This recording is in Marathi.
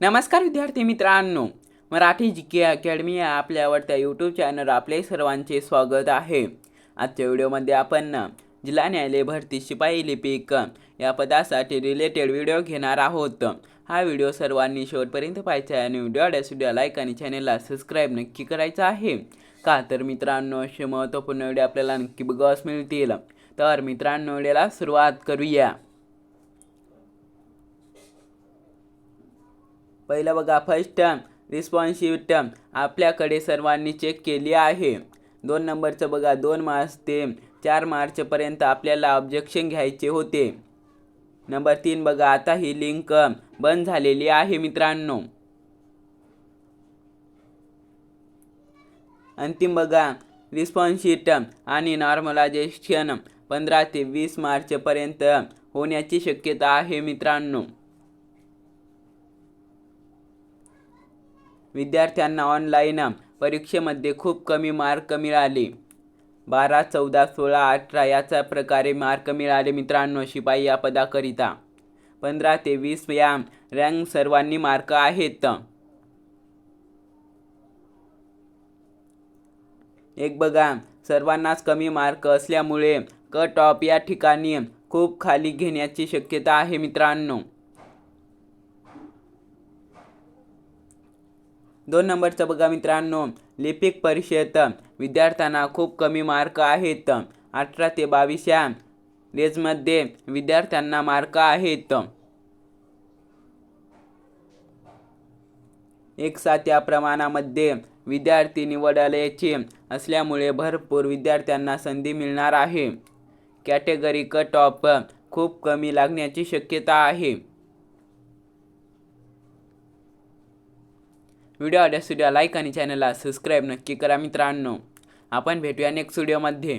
नमस्कार विद्यार्थी मित्रांनो. मराठी जी के अकॅडमी या आपल्या आवडत्या यूट्यूब चॅनल आपले सर्वांचे स्वागत आहे. आजच्या व्हिडिओमध्ये आपण जिल्हा न्यायालय भरती शिपाई लिपिक या पदासाठी रिलेटेड व्हिडिओ घेणार आहोत. हा व्हिडिओ सर्वांनी शेवटपर्यंत पाहायचा आहे आणि व्हिडिओ आवडल्यास व्हिडिओ लाईक आणि चॅनलला सबस्क्राईब नक्की करायचं आहे. का तर मित्रांनो असे महत्त्वपूर्ण व्हिडिओ आपल्याला नक्की बघावस मिळतील. तर मित्रांनो व्हिडिओला सुरुवात करूया. पहिलं बघा फर्स्ट रिस्पॉन्सिव्ह आपल्याकडे सर्वांनी चेक केली आहे. दोन नंबरचं बघा दोन मार्च ते चार मार्चपर्यंत आपल्याला ऑब्जेक्शन घ्यायचे होते. नंबर तीन बघा आता ही लिंक बंद झालेली आहे मित्रांनो. अंतिम बघा रिस्पॉन्सिट आणि नॉर्मलायझेशन पंधरा ते वीस मार्चपर्यंत होण्याची शक्यता आहे मित्रांनो. विद्यार्थ्यांना ऑनलाईन परीक्षेमध्ये खूप कमी मार्क मिळाले. बारा चौदा सोळा अठरा याचा प्रकारे मार्क मिळाले मित्रांनो शिपाई या पदाकरिता. पंधरा ते वीस या रँक सर्वांनी मार्क आहेत. एक बघा सर्वांनाच कमी मार्क असल्यामुळे कट ऑफ या ठिकाणी खूप खाली घेण्याची शक्यता आहे मित्रांनो. दोन नंबरचं बघा मित्रांनो लिपिक परिषद. विद्यार्थ्यांना खूप कमी मार्क आहेत. अठरा ते बावीस या रेजमध्ये विद्यार्थ्यांना मार्क आहेत. एक सात या प्रमाणामध्ये विद्यार्थी निवडायचे असल्यामुळे भरपूर विद्यार्थ्यांना संधी मिळणार आहे. कॅटेगरी कट ऑफ खूप कमी लागण्याची शक्यता आहे. व्हिडिओ आवडल्यास व्हिडिओ लाईक आणि चॅनलला सबस्क्राईब नक्की करा मित्रांनो. आपण भेटूया नेक्स्ट व्हिडिओमध्ये